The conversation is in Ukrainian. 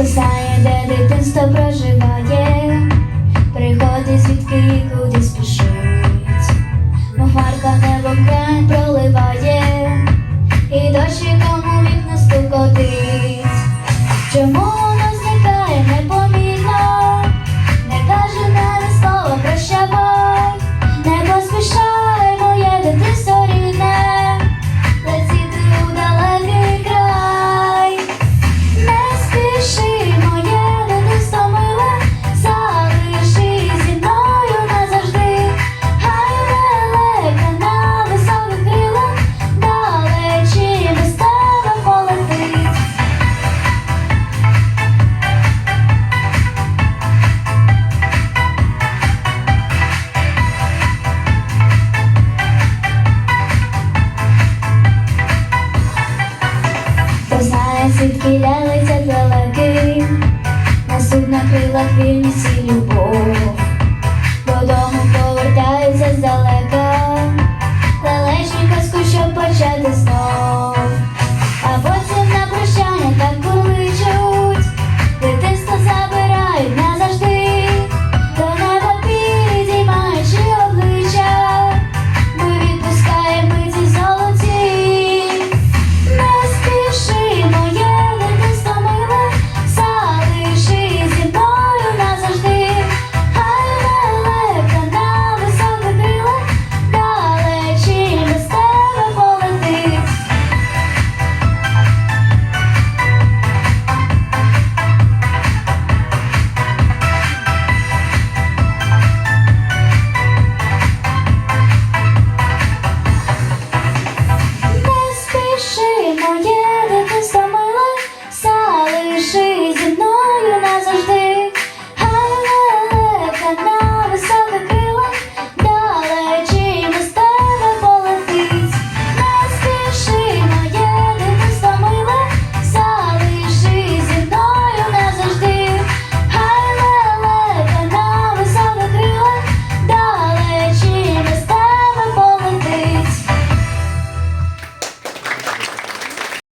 скасає, де дитинство проживає, приходить звідки куди. сітки лялися далеки, на судна крилах вільні сіли.